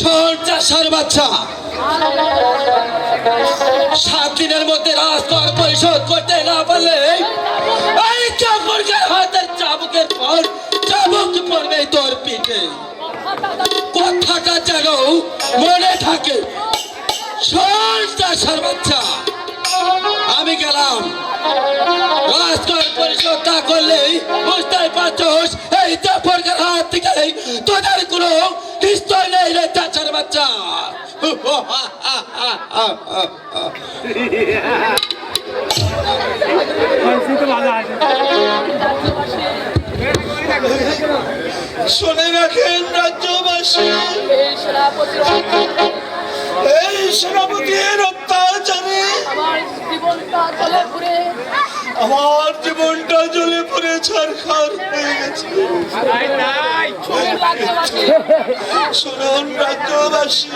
ছোট চাষার বাচ্চা। সাত দিনের মধ্যে রাজকর পরিশোধ করতে না পারলে এই চাবুকের হাতের চাবুকের পর চাবুক পড়বে তোর পিঠে। কথাটা যেন মনে থাকে। চাষার বাচ্চা। আমি গেলাম। রাজকর পরিশোধ না করলেই বুঝতে পারছোস, এই জাফরকার হাত থেকে তোদের কোনো নিশ্চয় নেই রে চাচার বাচ্চা। শুনে রাখেন রাজ্যবাসী, এই সেনাপতির অত্যাচারে আমার জীবনটা চলে ঘুরে। আমার জীবনটা জ্বলে পড়ে ছারখার হয়ে গেছে। শুনুন রাজ্যবাসী।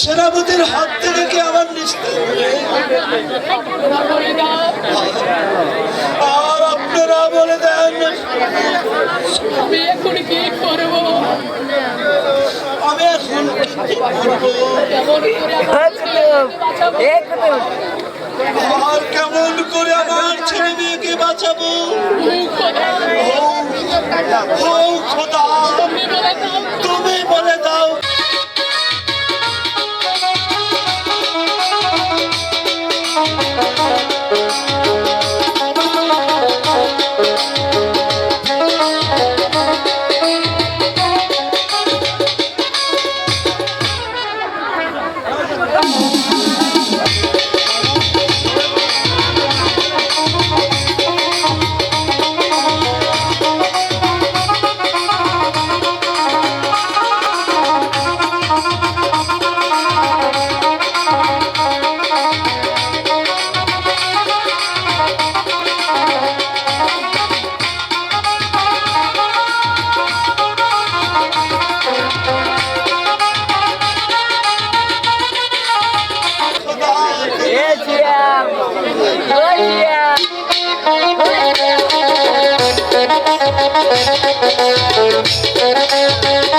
সেনাপতির হাত থেকে আমার নিস্তার নেই? আর আপনারা বলে দেন আমি এখন কি করব আমি এখন কি করব? কেমন করে আমার ছেলেকে বাঁচাবো আর কেমন করে আমার ছেলে মেয়েকে বাঁচাবো Eh. Oh